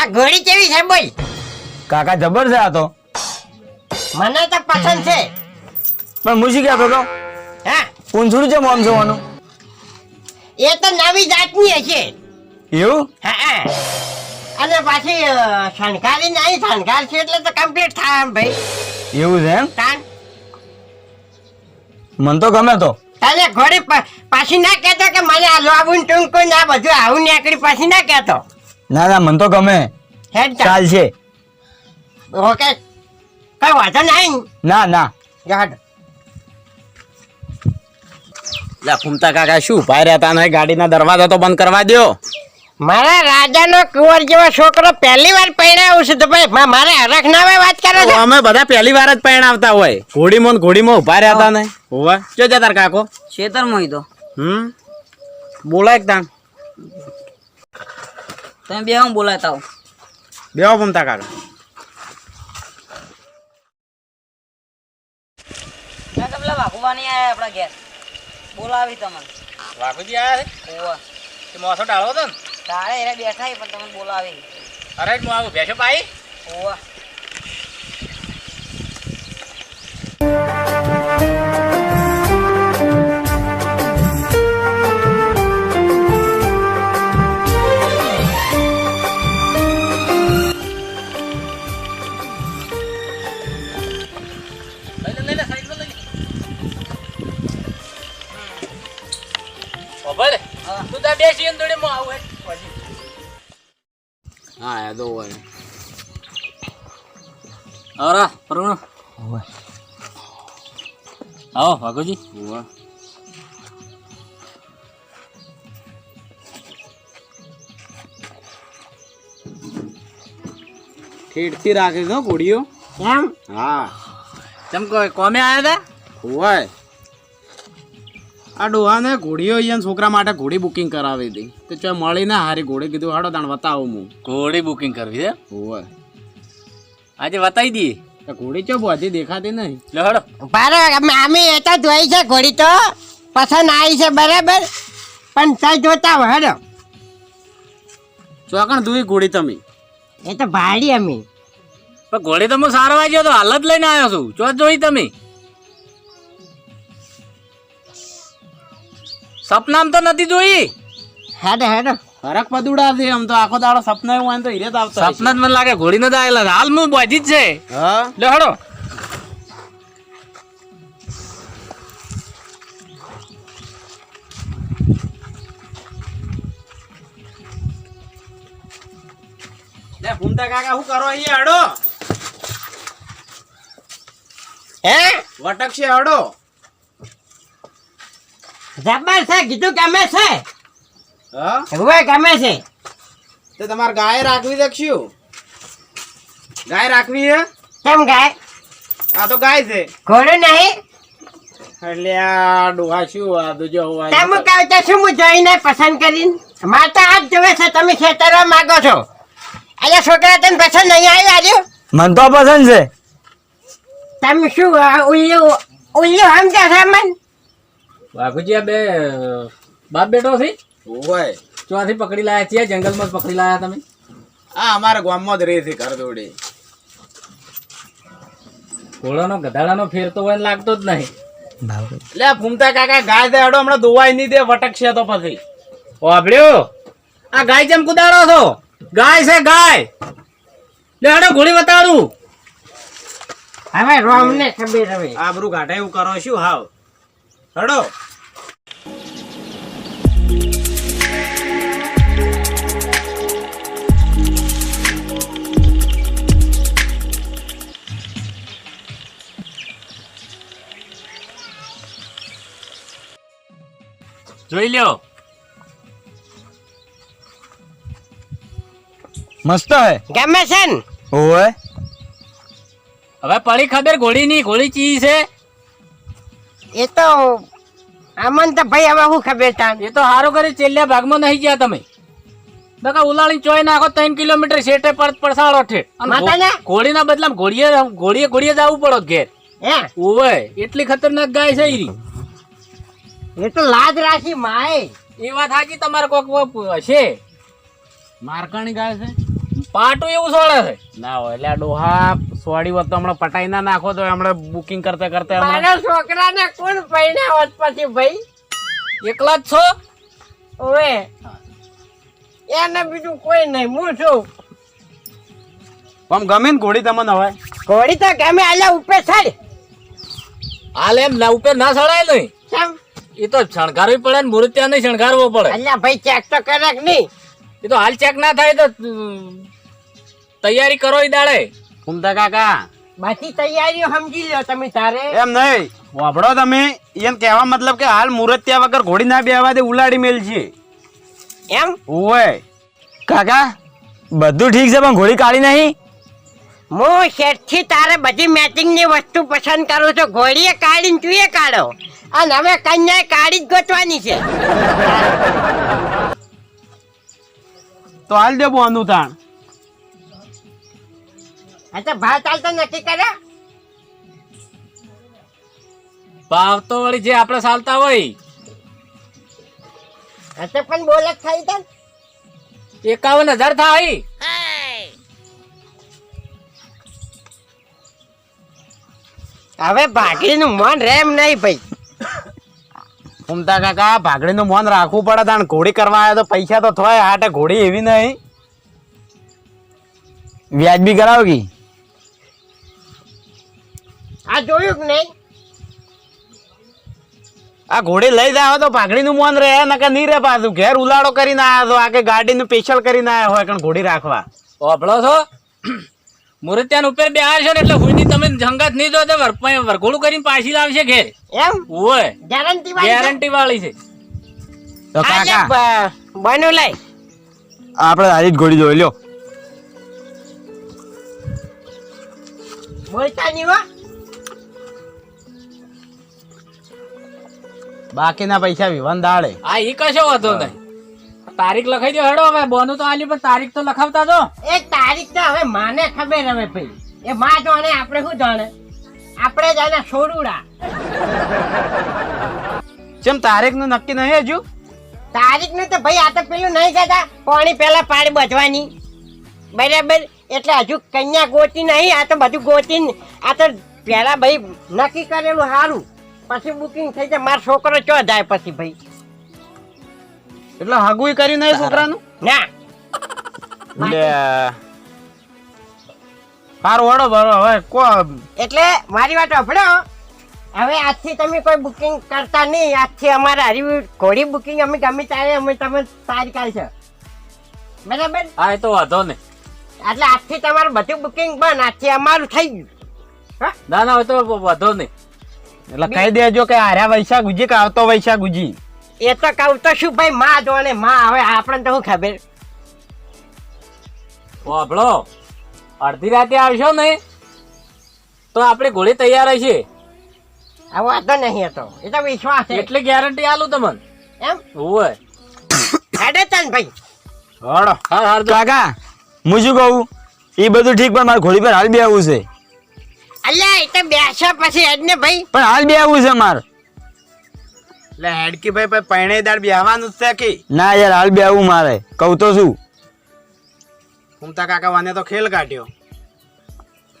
આ ઘોડી કેવી છે બોલ. કાકા જબર છે આ તો. મને તો પસંદ છે. પણ હું શું તો? હા? પૂંછડું છે મોમ જોવાનું? એ તો નવી જાતની હશે. એવું? હા હા. અને પાછી શણગારી નહીં શણગાર છે એટલે તો કમ્પ્લીટ થાય એમ ભાઈ. એવું છે એમ? તાન. મન તો ગમે તો. તને ઘોડી પાછી ના કહેતો કે મને આ લોબુન ટૂંકું ને આ બધું આવું નીકળી પાછી ના કહેતો? ના ના મને તો ગમે. હેડ ચાલ ચાલશે ઓકે. કઈ વાંધો નહીં. ના ના. હેડ. લા ફૂમતા કાકા શું ભાઈ રહેતા નહીં ગાડીના દરવાજા તો બંધ કરવા દ્યો. મારા રાજાનો કુંવર જેવો છોકરો પહેલી વાર પરણાવું છું તો ભાઈ મારે હરખ ના હોય વાત કરો છો. અમે બધા પહેલી વાર જ પરણાવતા હોય. ઘોડીમાં ઘોડીમાં ઊભા રહેતા નહીં હોવા. જો જતા તાર કાકો. મોઈ તો. હમ? બોલાય એક તાણ. તમે બે હું બોલાતા હો બે ભમતા કાકા. કાકા પેલા વાઘુબાની આયા આપણા ઘેર. બોલાવી તમને. વાઘુજી આયા ઓવા છે મોસો ડાળો તો ને? તારે એરા બેઠા પણ તમને બોલાવી. અરે હું આવું ભેસો પાઈ ઓવા વાઘુજી ઠેઠથી રાખે દો ઘોડીઓ કેમ? હા. કેમ કોઈ કોમે આવ્યા હતા હોય આ ડોહાને ઘોડીઓ અહીંયા છોકરા માટે ઘોડી બુકિંગ કરાવી હતી. તો ચો મળીને હારી ઘોડી કીધું હાડો તાણ બતાવું હું. ઘોડી બુકિંગ કરવી છે? હોય આજે બતાવી દઈએ. તો ઘોડી ચો બધી? દેખાતી નહીં. લો હડો. બારો અમે અમે એ તો જોઈ છે ઘોડી તો. પસંદ આવી છે બરાબર. પણ તઈ જોતા હડો. ચોકણ દુઈ ઘોડી તમે. એ તો ભાડી અમે. પણ ઘોડી તો હું સારો વાગ્યો તો હાલ જ લઈને આવ્યો છું. ચો જોઈ તમે. સપનામ તો નથી જોઈ હેડો હેડો. ફરક પદુડા છે આમ તો આખો દાડો સપના એવું હોય તો હિરે આવતો સપના જ મને લાગે ઘોડી નતા આવેલા હાલ હું બાજી જ છે. હા? લે હડો. લે ફૂમતા કાકા શું કરો અહીંયા? હડો. હે? વટક છે હડો. જબર છે કીધું ગમે છે? હા? હવે ગમે છે. તો તમારે ગાય રાખવી દેખશું ગાય રાખવી હે કેમ ગાય? આ તો ગાય છે. ઘોડું નહીં? એટલે આ ડોહા શું આ દુજો તમે કહો તો શું હું જોઈને પસંદ કરીને? મારે તો આજ જોવે છે તમે ખેતરવા માંગો છો. અહીંયા છોકરા તને પસંદ નહીં આવ્યું આજે મને તો પસંદ છે. તમે શું ઉલ્લુ ઉલ્લુ સમજો છો મન? વાઘુજી બે બાપ બેટો છે? હોય. ચોથી પકડી લાયા છીએ જંગલમાં પકડી લાયા તમે? આ અમારા ગામમાં જ રહે છે ઘર દોડી ઘોડાનો ગધાડાનો ફેર તો હોય લાગતો જ નહીં. લે ફૂમતા કાકા ગાય દે હડો હમણાં દોવાય નહીં દે વટક છે તો પછી. વાપડ્યો આ ગાય જેમ કુદાડો છો? ગાય છે ગાય. લે હડો ઘોડી બતાડું. હવે રોમ ને ખબર હવે. આબરું એવું કરો શું હાવ. હડો. જોઈ લ્યો. મસ્ત હે. ગમે છે ને ઓય હવે પડી ખબર ઘોડીની ઘોડી ચી છે? એ તો અમન તો ભાઈ હવે શું ખબર તાન? એ તો હારો કરી છેલ્લા ભાગમાં નહીં ગયા તમે. બકા ઉલાળી ચોય નાખો ત્રણ કિલોમીટર શેઠે પર પડસાડો છે? ઘોડીના બદલામાં ઘોડીએ ઘોડીએ ઘોડીએ જવું પડો ઘેર. હે? ઓવે એટલી ખતરનાક ગાય છે ઈરી એ તો લાજ રાખી માય એ વાત હાજી તમારે કોક હશે મારકાણી ગાય છે? પાટું એવું સોળે છે. ના હોય એટલે ડોહા સોડી વખત હમણાં પટાઈ ના નાખો તો હમણાં બુકિંગ કરતા કરતા મારા છોકરાને કોણ પરણાવત પછી ભાઈ? એકલા જ છો? ઓવે એને બીજું કોઈ નહીં હું છું. આમ ગમે ને ઘોડી તમને હવે ઘોડી તો ગમે આલે ઉપર છાડ હાલ એમ ના ઉપર ના સડાય નહીં. એ તો શણગારવી પડે ને મૂર્ત્યા નહીં શણગારવો પડે. અલ્યા ભાઈ ચેક તો કરે કે નહીં? એ તો હાલ ચેક ના થાય તો તૈયારી કરો એ દાડે. કુમતા કાકા. બાકી તૈયારીઓ સમજી લો તમે તારે. એમ નહીં. વાપડો તમે. એમ કહેવા મતલબ કે હાલ મુહૂર્ત ત્યાં વગર ઘોડી ના બેવા દે ઉલાડી મેલ છે. એમ? ઓય. કાકા બધું ઠીક છે પણ ઘોડી કાઢી નહીં? હું શેઠથી તારે બધી મેચિંગની વસ્તુ પસંદ કરું છું. ઘોડીએ કાઢીને તું એ કાઢો. અને હવે કન્યા કાઢી જ ગોતવાની છે. તો હાલ દે બોનું તાણ તો ભાવ ચાલતો નક્કી કર્યા ભાવ તો વળી જે આપણે ચાલતા હોય. તો પણ બોલે થઈ તો એકાવન હજાર થાય. હવે ભાગીનું મન રેમ નહીં ભાઈ. ઘૂમતા કાકા ભાગડીનું મોન રાખવું પડે તાણ. ઘોડી કરવા આવ્યો તો પૈસા તો થાય હાટે ઘોડી એવી નહીં. વ્યાજબી કરાવો કી? આ જોયું કે નહીં? આ ઘોડી લઈ જાવ તો ભાગડીનું મોન રહે નકે નહીં રે પાછું. ઘેર ઉલાડો કરીને આવ્યો તો આ કે ગાડીનું સ્પેશિયલ કરીને આવ્યો હોય કણ ઘોડી રાખવા. ઓભળો છો? મૂર્ત્યાન ઉપર બે છે ને એટલે હુઈની તમે જંગત નહીં જો તો વરઘોડું કરીને પાછી લાવશે ઘેર. એમ? ઓય. ગેરંટી વાળી છે? ગેરંટી વાળી છે. તો કાકા. બ- લઈ. આપણે હારી જ ઘોડી જોઈ લ્યો. બોલતા નહીં હો. બાકીના પૈસા વિવાન દાડે. આ ઈ કશો વાંધો નહીં. તારીખ લખાઈ દો હેડો હવે બોનું તો આલ્યું પણ તારીખ તો લખાવતા દો એ તારીખ તો હવે માને ખબર હવે ભાઈ. એ માં જાણે આપણે શું જાણે? આપણે જાણે છોડુડા. ચમ તારીખનું નક્કી નહીં હજુ? તારીખનું તો ભાઈ આ તો પેલું નહીં કહેતા પાણી પેલા પાણી બધવાની. બરાબર? એટલે હજુ કન્યા ગોતી નહીં આ તો બધું ગોતી આ તો પેલા ભાઈ નક્કી કરેલું સારું પછી બુકિંગ થઈ જાય. મારો છોકરો ચો જાય પછી ભાઈ? એટલે હાગુઈ કર્યું નહીં છોકરાનું? ના. લે. સારું વડો બરો હવે કો એટલે મારી વાત સાંભળો. હવે આજથી તમે કોઈ બુકિંગ કરતા નહીં. આજથી અમારે હરી ઘોડી બુકિંગ અમે ગમે ત્યારે અમે તમે તારીખ છે. બરાબર? હા એ તો વાંધો નહીં એટલે આજથી તમારું બધું બુકિંગ બંધ. આજથી અમારું થઈ ગયું. હા? ના ના હવે તો વાંધો નહીં. એટલે કહી દેજો કે આર્યા વૈશાખ ગુજી કે આવતો વૈશાખ ગુજી એ તો કહું તો શું ભાઈ માં જો ને માં હવે આપણને તો શું ખબર? વાપડો અડધી રાતે આવશો ને તો આપણે ગોળી તૈયાર હશે. આ વાંધો નહીં હતો એ તો વિશ્વાસ છે. એટલી ગેરંટી આલું તમને. એમ? હોય હેડે તન ભાઈ. હડો. હાર હાર. કાકા હું શું કહું? એ બધું ઠીક પણ મારે ઘોડી પર હાલ બે આવું છે. અલ્યા એ તો બેસો પછી હેડ ને ભાઈ. પણ હાલ બે આવું છે મારે. એટલે હેડકી ભાઈ ભાઈ પૈણે દાડ બેહવાનું જ છે કે? ના યાર હાલ બેહવું મારે. કહું તો શું? ઘૂમતા કાકા વાને તો ખેલ કાઢ્યો.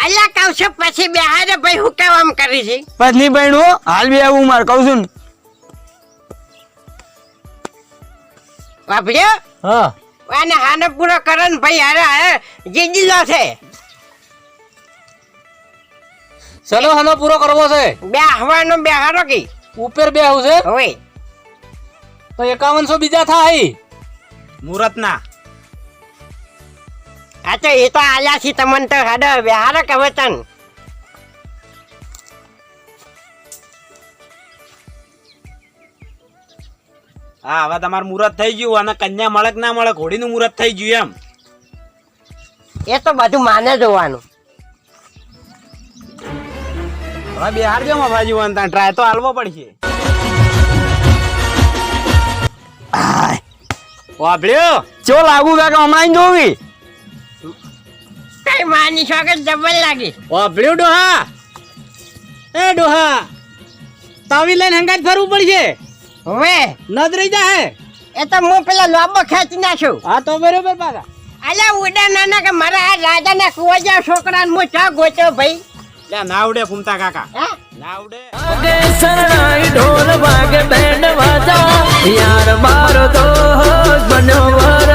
અલ્યા કહું છું પછી બેહાડે ભાઈ હું કેમ આમ કરી છે? પછી ભાઈનું પૈણું હાલ બેહવું મારે કહું છું ને. વાપર્યો? હા. અને હાને પૂરો કરો ને ભાઈ અરે અરે જીજી છે. ચલો હાનો પૂરો કરવો છે? બે હવાનો બે હારો કી? ઉપર બે આવું છે? હવે. તો એકાવનસો બીજા થાય. મુહૂર્ત ના આ તો એ તો આલ્યા છે તમને તો હડ બે કહે તન? હા હવે તમારું મુહૂર્ત થઈ ગયું અને કન્યા મળક ના મળે ઘોડીનું મુહૂર્ત થઈ ગયું એમ. એ તો બધું માને જોવાનું. હવે બિહાર જો માં ભાજી ત્યાં ટ્રાય તો હાલવો પડશે. વાપડ્યો ચો લાગુ કાકા હમણાં જોવી? કઈ માની છો કે જબર લાગી? વાપડ્યું ડોહા? એ ડોહા તાવી લઈને હંગાત ફરવું પડશે. હવે? નદરી જાય એ તો હું પેલા લોબો ખેંચી નાખું. હા તો બરોબર પાકા અલ્યા ઉડા નાના કે મારા આ રાજાના કુવાજા છોકરાને હું ચા ગોચ્યો ભાઈ? લે નાવડે ફૂમતા કાકા. હા? ના આવડે શરણાઈ ઢોલ વાગે બેન્ડ વાજા યાર મારો દોસ્ત બન્યો વર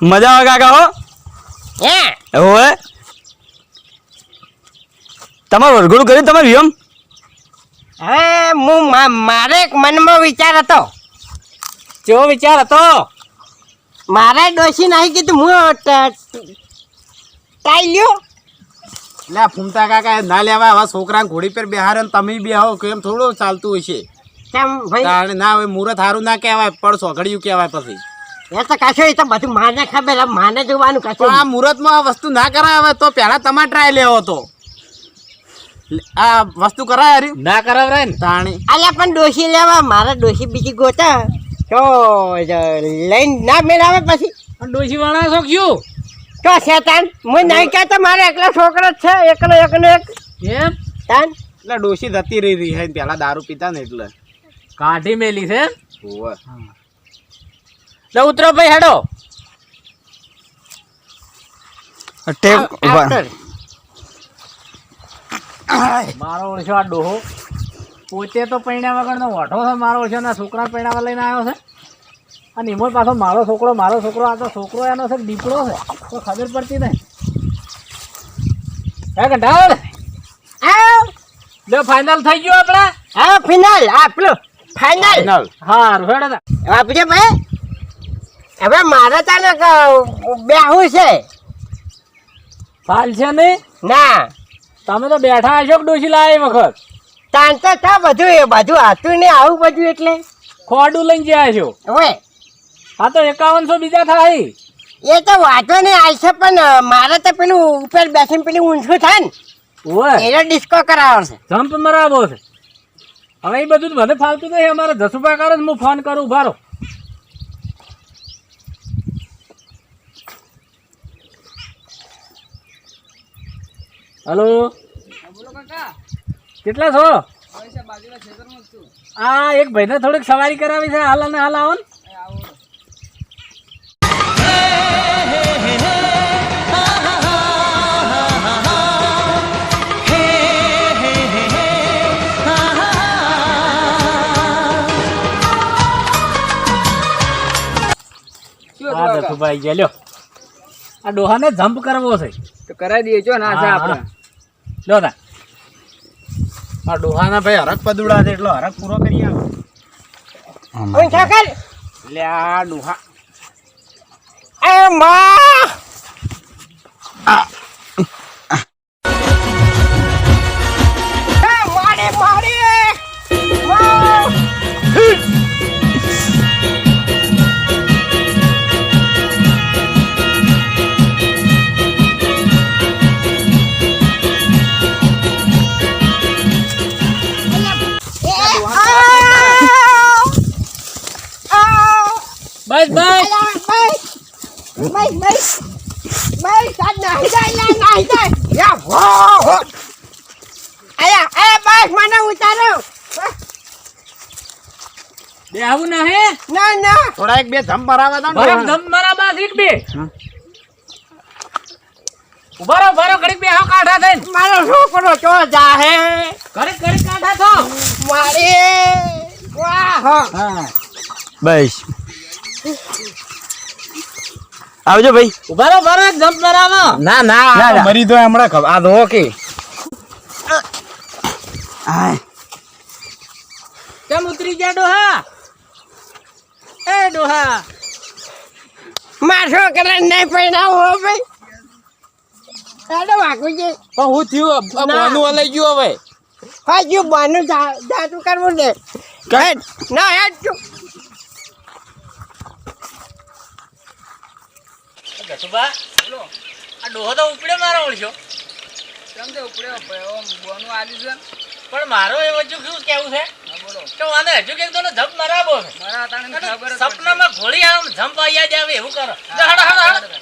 મજા આવે કાકા હો? હે એવું હે તમારે વરઘોડું કર્યું તમારે વિયમ? હવે હું મારે એક મનમાં વિચાર હતો. કેવો વિચાર હતો મારે ડોશી નહીં કીધું હું ટાઈ લ્યો. લે ફૂમતા કાકા ના લેવા આવા છોકરા ઘોડી પર બેહારે ને તમે આવો કેમ થોડું ચાલતું હશે? કેમ ભાઈ? ના હવે મુહૂર્ત સારું ના કહેવાય પણ સોઘડિયું કહેવાય પછી. એ તો કશો એ તો બધું માને ખબર માને જોવાનું કશું આ મુહૂર્તમાં આ વસ્તુ ના કરાય હવે તો પહેલા તમારે ટ્રાય લેવો તો. આ વસ્તુ કરાય હારી? ના કરાવરાય ને. તાણી. અલ્યા પણ ડોશી લેવા મારે ડોશી બીજી ગોતા. તો લઈને ના મેળાવે પછી. ડોશી વાળા છો ક્યું? તો શેતાન હું નહીં કહેતો મારે એકલો છોકરો જ છે એકલો એકનો એક. એમ? તાન? એટલે ડોશી જતી રહી રહી હે પેલા દારૂ પીતા ને એટલે. કાઢી મેલી છે? લે ઉતરો ભાઈ હેડો. ટેપ ઉપર મારો ઓળખ્યો આ ડોહો. પોતે તો પૈણ્યા વગરનો ઓઠો છે મારો ઓળખ્યો ના છોકરા પૈણાવા લઈને આવ્યો છે. અને એમાં પાછો મારો છોકરો મારો છોકરો આ તો છોકરો એનો છે દીપડો છે. તો ખબર પડતી નહીં. હે આવ. લે ફાઇનલ થઈ ગયો આપણે? હા ફિનાલ આપલો ફાઇનલ. હા હેડો આપજે ભાઈ. હવે મારે તને બેહું છે? ફાલ છે નહીં? ના. તમે તો બેઠા હશો કે ડોશી લાવે વખત? તાન તો થા બધું એ બધું હતું ને આવું બધું એટલે. ખોડું લઈને જ્યાં છો? હવે. હા તો એકાવનસો બીજા થાય. એ તો વાંધો નહીં આવશે પણ મારે તો પેલું ઉપર બેસીને પેલું ઊંચું થાય ને. એનો ડિસ્કો કરાવવાનો છે. જમ્પ મરાવો છે. હવે એ બધું તો મને ફાલતું નહીં અમારે દસ રૂપિયા કરો હું ફોન કરું ભારો હલો? કેટલા છો? આ એક ભાઈને થોડીક સવારી કરાવી છે. હાલ અને હાલ આવો ને. હા ગયા આ ડોહાને જમ્પ કરવો છે. તો કરાવી દઈએ છો ના છે આપણે. લ્યો તા. આ ડોહાના ભાઈ હરક પદુડા છે એટલો હરક પૂરો કરી આવો એટલે આ ડોહા. એ માં! Mày, mày, mày, sao nãy đây là nãy đây? Ya, wow. Mana utara? બે આવું ના હે ના ના થોડા એક બે ધમ ભરાવા દો ભરમ ધમ ભરાવા એક બે ઉભરો ભરો ઊભા ઘડીક બે હા કાઢા થઈને મારો છોકરો ચો જાહે ઘડીક ઘડીક કાઢા થો મારી વાહ હા બસ આવજો ભાઈ. ઊભા રહો બરો જમ્પ મરાવો ના ના. મરી તો હમણાં ખબર. આ દો કે. આય કેમ ઉતરી ગયા ડોહા? એ ડોહા. મારો છોકરા નહીં પહેરાવો હો ભાઈ. વાગું છે પણ હું થયું. બોનું હલાઈ ગયું હવે. જો બાનું જાતું કરવું ને ના હેડ તું દસુબા આ ડોહો તો ઉપડે મારો ઓળશો કેમ છે ઉપડ્યો બોનું આલ્યું છે. પણ મારો એ હજુ શું કેવું છે? કે આને હજુ કંઈક તો જમ્પ મરાવો છે. સપનામાં ઘોડી આમ જમ્પ આયા જ આવે એવું કરો. જા, હાડો, હાડો, હાડો.